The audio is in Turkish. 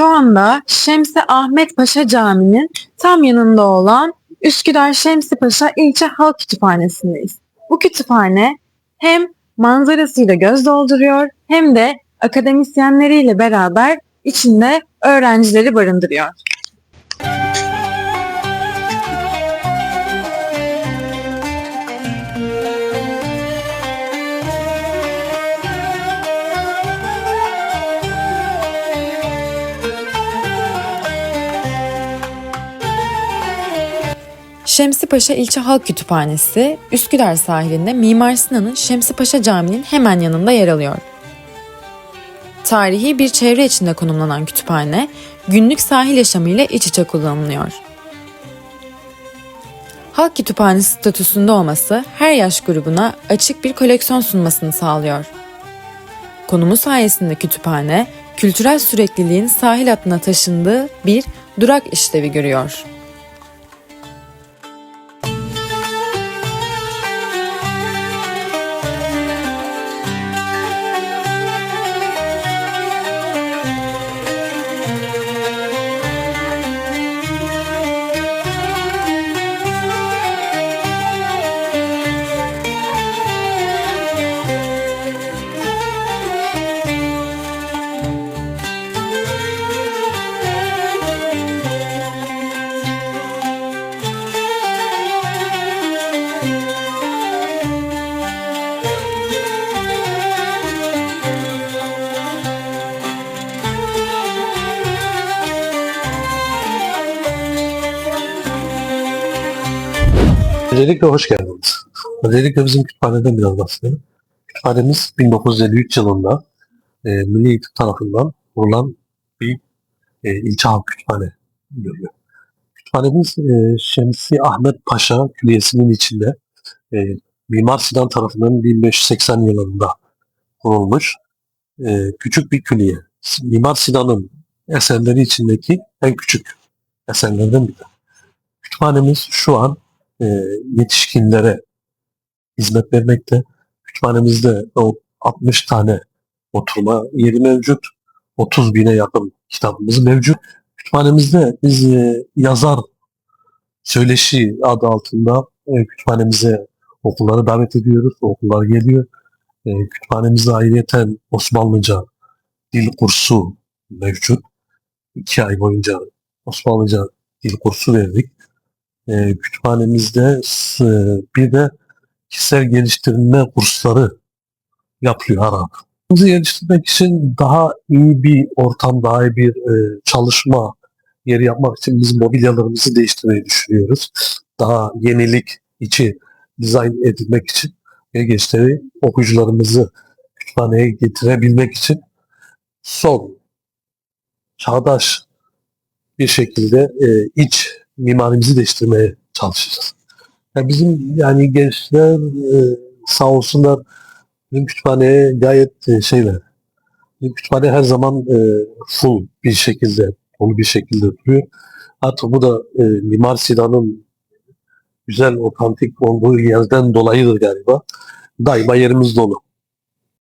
anda Şemsi Ahmet Paşa Camii'nin tam yanında olan Üsküdar Şemsi Paşa İlçe Halk Kütüphanesi'ndeyiz. Bu kütüphane hem manzarasıyla göz dolduruyor hem de akademisyenleriyle beraber içinde öğrencileri barındırıyor. Şemsi Paşa İlçe Halk Kütüphanesi, Üsküdar sahilinde Mimar Sinan'ın Şemsi Paşa Camii'nin hemen yanında yer alıyor. Tarihi bir çevre içinde konumlanan kütüphane, günlük sahil yaşamıyla iç içe kullanılıyor. Halk kütüphanesi statüsünde olması her yaş grubuna açık bir koleksiyon sunmasını sağlıyor. Konumu sayesinde kütüphane, kültürel sürekliliğin sahil hattına taşındığı bir durak işlevi görüyor. Öncelikle hoş geldiniz. Öncelikle bizim kütüphaneden biraz bahsedelim. Kütüphanemiz 1953 yılında e, Milli Eğitim tarafından kurulan bir e, ilçe halk kütüphane görüyor. Kütüphanemiz e, Şemsi Ahmet Paşa Külliyesi'nin içinde e, Mimar Sinan tarafından 1580 yılında kurulmuş e, küçük bir külliye. Mimar Sinan'ın eserleri içindeki en küçük eserlerden biri. Kütüphanemiz şu an e, yetişkinlere hizmet vermekte. Kütüphanemizde o 60 tane oturma yeri mevcut. 30 bine yakın kitabımız mevcut. Kütüphanemizde biz e, yazar söyleşi adı altında e, kütüphanemize okulları davet ediyoruz. Okullar geliyor. E, kütüphanemizde ayrıyeten Osmanlıca dil kursu mevcut. İki ay boyunca Osmanlıca dil kursu verdik e, kütüphanemizde s- bir de kişisel geliştirme kursları yapıyor ara. Bizi geliştirmek için daha iyi bir ortam, daha iyi bir e, çalışma yeri yapmak için biz mobilyalarımızı değiştirmeyi düşünüyoruz. Daha yenilik içi dizayn edilmek için ve gençleri okuyucularımızı kütüphaneye getirebilmek için son çağdaş bir şekilde e, iç mimarimizi değiştirmeye çalışacağız. Yani bizim yani gençler e, sağ olsunlar bizim kütüphaneye gayet e, şeyler. Bizim kütüphane her zaman e, full bir şekilde, dolu bir şekilde duruyor. Hatta bu da e, Mimar Sinan'ın güzel, otantik olduğu yerden dolayıdır galiba. Daima yerimiz dolu.